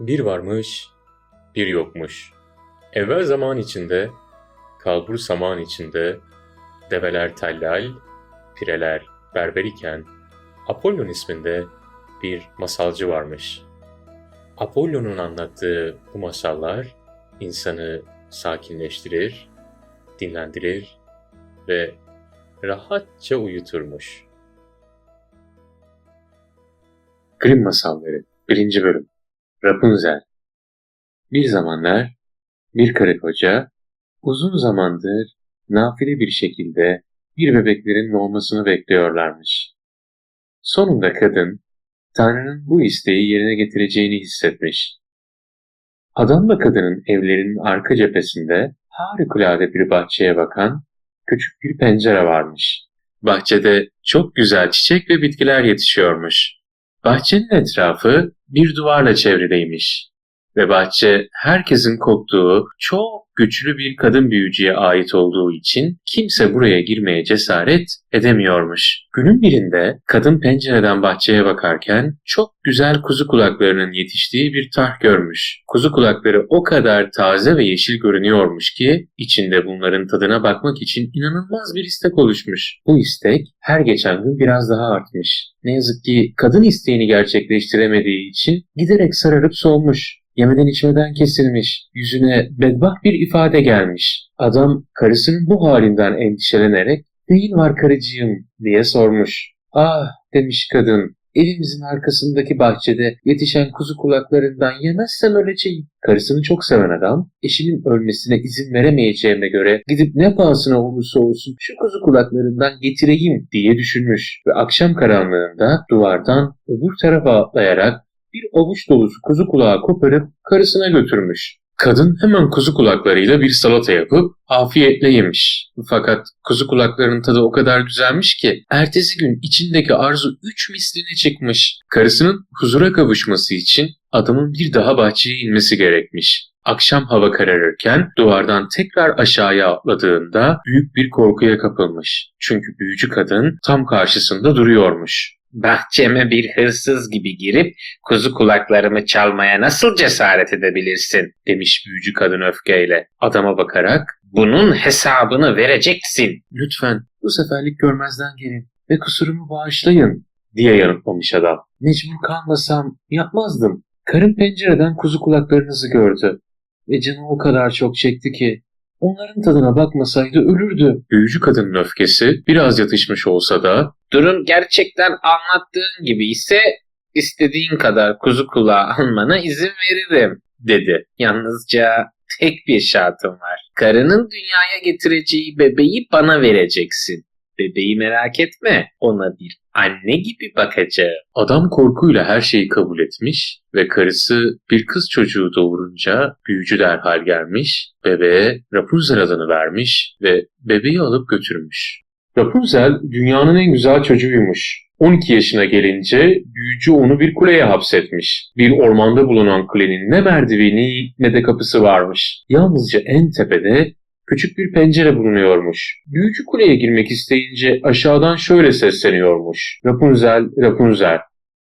Bir varmış, bir yokmuş. Evvel zaman içinde, kalbur saman içinde, develer tellal, pireler berber iken, Apollon isminde bir masalcı varmış. Apollon'un anlattığı bu masallar insanı sakinleştirir, dinlendirir ve rahatça uyuturmuş. Grimm Masalları 1. Bölüm Rapunzel Bir zamanlar bir karı koca uzun zamandır nafile bir şekilde bir bebeklerin doğmasını bekliyorlarmış. Sonunda kadın Tanrı'nın bu isteği yerine getireceğini hissetmiş. Adamla kadının evlerinin arka cephesinde harikulade bir bahçeye bakan küçük bir pencere varmış. Bahçede çok güzel çiçek ve bitkiler yetişiyormuş. Bahçenin etrafı bir duvarla çevriliymiş ve bahçe herkesin korktuğu çok güçlü bir kadın büyücüye ait olduğu için kimse buraya girmeye cesaret edemiyormuş. Günün birinde kadın pencereden bahçeye bakarken çok güzel kuzu kulaklarının yetiştiği bir tarh görmüş. Kuzu kulakları o kadar taze ve yeşil görünüyormuş ki içinde bunların tadına bakmak için inanılmaz bir istek oluşmuş. Bu istek her geçen gün biraz daha artmış. Ne yazık ki kadın isteğini gerçekleştiremediği için giderek sararıp solmuş. Yemeden içmeden kesilmiş, yüzüne bedbaht bir ifade gelmiş. Adam karısının bu halinden endişelenerek neyin var karıcığım diye sormuş. Ah demiş kadın evimizin arkasındaki bahçede yetişen kuzu kulaklarından yemezsem öleceğim. Karısını çok seven adam eşinin ölmesine izin veremeyeceğime göre gidip ne pahasına olursa olsun şu kuzu kulaklarından getireyim diye düşünmüş ve akşam karanlığında duvardan öbür tarafa atlayarak bir avuç dolusu kuzu kulağı koparıp karısına götürmüş. Kadın hemen kuzu kulaklarıyla bir salata yapıp afiyetle yemiş. Fakat kuzu kulaklarının tadı o kadar güzelmiş ki ertesi gün içindeki arzu üç misline çıkmış. Karısının huzura kavuşması için adamın bir daha bahçeye inmesi gerekmiş. Akşam hava kararırken duvardan tekrar aşağıya atladığında büyük bir korkuya kapılmış. Çünkü büyücü kadın tam karşısında duruyormuş. Bahçeme bir hırsız gibi girip kuzu kulaklarımı çalmaya nasıl cesaret edebilirsin? demiş büyücü kadın öfkeyle. Adama bakarak Bunun hesabını vereceksin. lütfen bu seferlik görmezden gelin ve kusurumu bağışlayın diye yanıtlamış adam. Mecbur kalmasam yapmazdım. Karım pencereden kuzu kulaklarınızı gördü ve canı o kadar çok çekti ki onların tadına bakmasaydı ölürdü. Büyücü kadının öfkesi biraz yatışmış olsa da Durum gerçekten anlattığın gibi ise istediğin kadar kuzu kulağı almana izin veririm. dedi. Yalnızca tek bir şartım var. Karının dünyaya getireceği bebeği bana vereceksin. Bebeği merak etme. Ona bir anne gibi bakacağım. Adam korkuyla her şeyi kabul etmiş ve karısı bir kız çocuğu doğurunca büyücü derhal gelmiş, bebeğe Rapunzel adını vermiş ve bebeği alıp götürmüş. Rapunzel dünyanın en güzel çocuğuymuş. 12 yaşına gelince büyücü onu bir kuleye hapsetmiş. Bir ormanda bulunan kulenin ne merdiveni ne de kapısı varmış. Yalnızca en tepede küçük bir pencere bulunuyormuş. Büyücü kuleye girmek isteyince aşağıdan şöyle sesleniyormuş. Rapunzel, Rapunzel,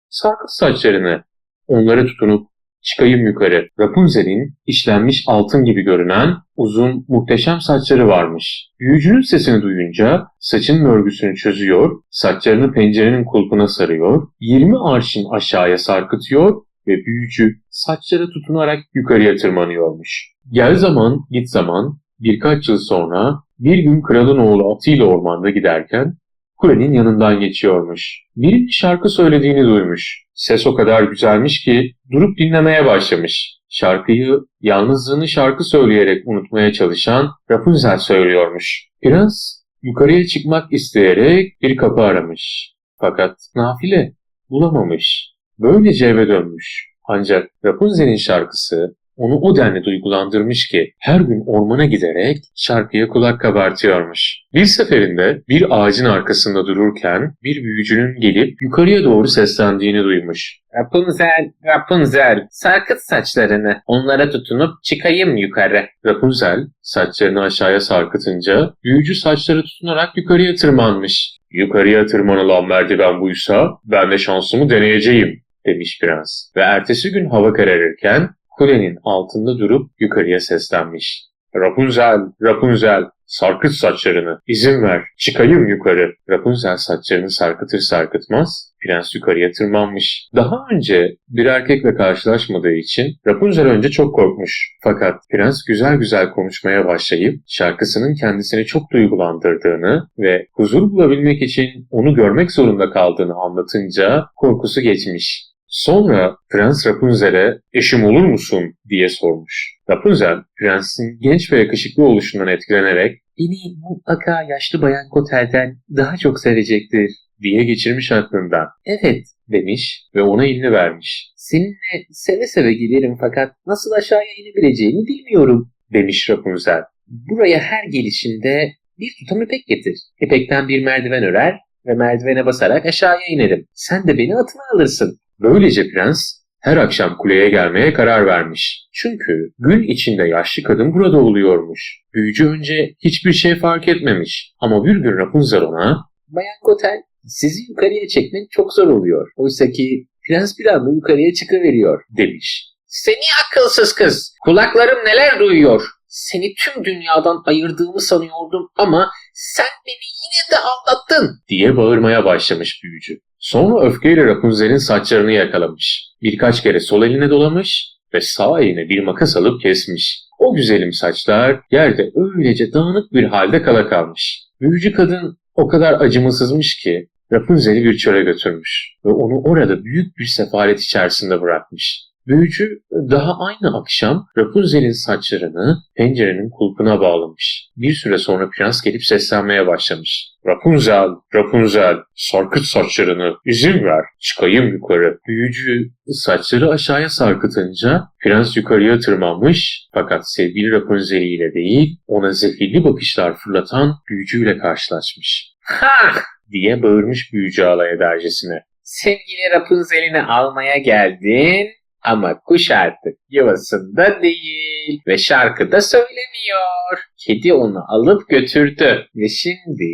sarkıt saçlarını. Onlara tutunup çıkayım yukarı. Rapunzel'in işlenmiş altın gibi görünen uzun muhteşem saçları varmış. Büyücünün sesini duyunca saçın örgüsünü çözüyor, saçlarını pencerenin kulpuna sarıyor, 20 arşın aşağıya sarkıtıyor ve büyücü saçlara tutunarak yukarıya tırmanıyormuş. Gel zaman git zaman birkaç yıl sonra bir gün kralın oğlu atıyla ormanda giderken kulenin yanından geçiyormuş. Birinin şarkı söylediğini duymuş. Ses o kadar güzelmiş ki durup dinlemeye başlamış. Şarkıyı yalnızlığını şarkı söyleyerek unutmaya çalışan Rapunzel söylüyormuş. Prens yukarıya çıkmak isteyerek bir kapı aramış. Fakat nafile bulamamış. Böylece eve dönmüş. Ancak Rapunzel'in şarkısı onu o denli duygulandırmış ki her gün ormana giderek şarkıya kulak kabartıyormuş. Bir seferinde bir ağacın arkasında dururken bir büyücünün gelip yukarıya doğru seslendiğini duymuş. Rapunzel, Rapunzel, sarkıt saçlarını. Onlara tutunup çıkayım yukarı. Rapunzel saçlarını aşağıya sarkıtınca büyücü saçları tutunarak yukarıya tırmanmış. Yukarıya tırmanılan merdiven buysa ben de şansımı deneyeceğim demiş prens ve ertesi gün hava kararırken kulenin altında durup yukarıya seslenmiş. Rapunzel, Rapunzel, sarkıt saçlarını, izin ver, çıkayım yukarı. Rapunzel saçlarını sarkıtır sarkıtmaz, prens yukarıya tırmanmış. Daha önce bir erkekle karşılaşmadığı için Rapunzel önce çok korkmuş. Fakat prens güzel güzel konuşmaya başlayıp şarkısının kendisini çok duygulandırdığını ve huzur bulabilmek için onu görmek zorunda kaldığını anlatınca korkusu geçmiş. Sonra Prens Rapunzel'e eşim olur musun diye sormuş. Rapunzel, prensin genç ve yakışıklı oluşundan etkilenerek beni mutlaka yaşlı bayan Kotel'den daha çok sevecektir diye geçirmiş aklından. Evet demiş ve ona elini vermiş. Seninle seve seve gelirim fakat nasıl aşağıya inebileceğini bilmiyorum demiş Rapunzel. Buraya her gelişinde bir tutam ipek getir. İpekten bir merdiven örer ve merdivene basarak aşağıya inerim. Sen de beni atına alırsın. Böylece prens her akşam kuleye gelmeye karar vermiş. Çünkü gün içinde yaşlı kadın burada oluyormuş. Büyücü önce hiçbir şey fark etmemiş. Ama bir gün Rapunzel ona Bayan Gotel sizi yukarıya çekmek çok zor oluyor. Oysa ki prens bir anda yukarıya çıkıveriyor demiş. Seni akılsız kız. Kulaklarım neler duyuyor. Seni tüm dünyadan ayırdığımı sanıyordum ama sen beni yine de aldattın. diye bağırmaya başlamış büyücü. Sonra öfkeyle Rapunzel'in saçlarını yakalamış. Birkaç kere sol eline dolamış ve sağ eline bir makas alıp kesmiş. O güzelim saçlar yerde öylece dağınık bir halde kala kalmış. Büyücü kadın o kadar acımasızmış ki Rapunzel'i bir çöle götürmüş ve onu orada büyük bir sefalet içerisinde bırakmış. Büyücü daha aynı akşam Rapunzel'in saçlarını pencerenin kulpuna bağlamış. Bir süre sonra prens gelip seslenmeye başlamış. Rapunzel, Rapunzel, sarkıt saçlarını, izin ver, çıkayım yukarı. Büyücü saçları aşağıya sarkıtınca prens yukarıya tırmanmış fakat sevgili Rapunzel ile değil ona zehirli bakışlar fırlatan büyücüyle karşılaşmış. Ha! Diye bağırmış büyücü alay edercesine. Sevgili Rapunzel'ini almaya geldin ama kuş artık yuvasında değil ve şarkı da söylemiyor. Kedi onu alıp götürdü ve şimdi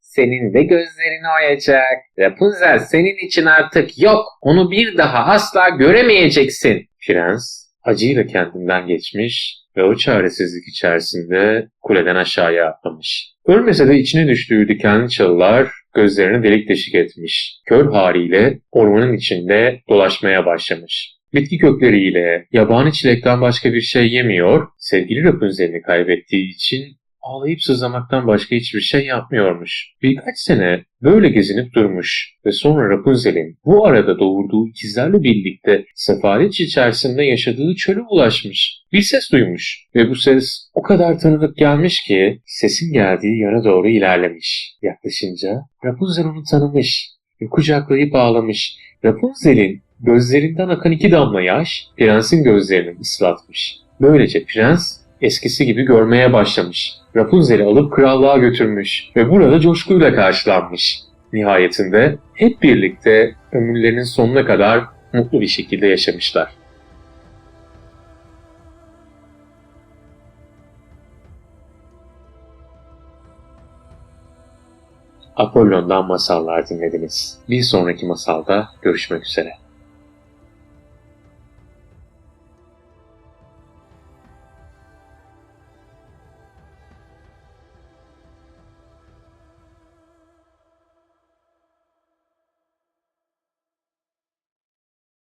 senin de gözlerini oyacak. Rapunzel senin için artık yok. Onu bir daha asla göremeyeceksin. Prens acıyla kendinden geçmiş ve o çaresizlik içerisinde kuleden aşağıya atlamış. Ölmese de içine düştüğü dikenli çalılar gözlerini delik deşik etmiş. Kör haliyle ormanın içinde dolaşmaya başlamış. Bitki kökleriyle yabani çilekten başka bir şey yemiyor, sevgili Rapunzel'ini kaybettiği için ağlayıp sızlamaktan başka hiçbir şey yapmıyormuş. Birkaç sene böyle gezinip durmuş ve sonra Rapunzel'in bu arada doğurduğu ikizlerle birlikte sefalet içerisinde yaşadığı çöle ulaşmış. Bir ses duymuş ve bu ses o kadar tanıdık gelmiş ki sesin geldiği yöne doğru ilerlemiş. Yaklaşınca Rapunzel onu tanımış ve kucaklayıp ağlamış. Rapunzel'in gözlerinden akan iki damla yaş prensin gözlerini ıslatmış. Böylece prens eskisi gibi görmeye başlamış. Rapunzel'i alıp krallığa götürmüş ve burada coşkuyla karşılanmış. Nihayetinde hep birlikte ömürlerinin sonuna kadar mutlu bir şekilde yaşamışlar. Apollon'dan masallar dinlediniz. Bir sonraki masalda görüşmek üzere.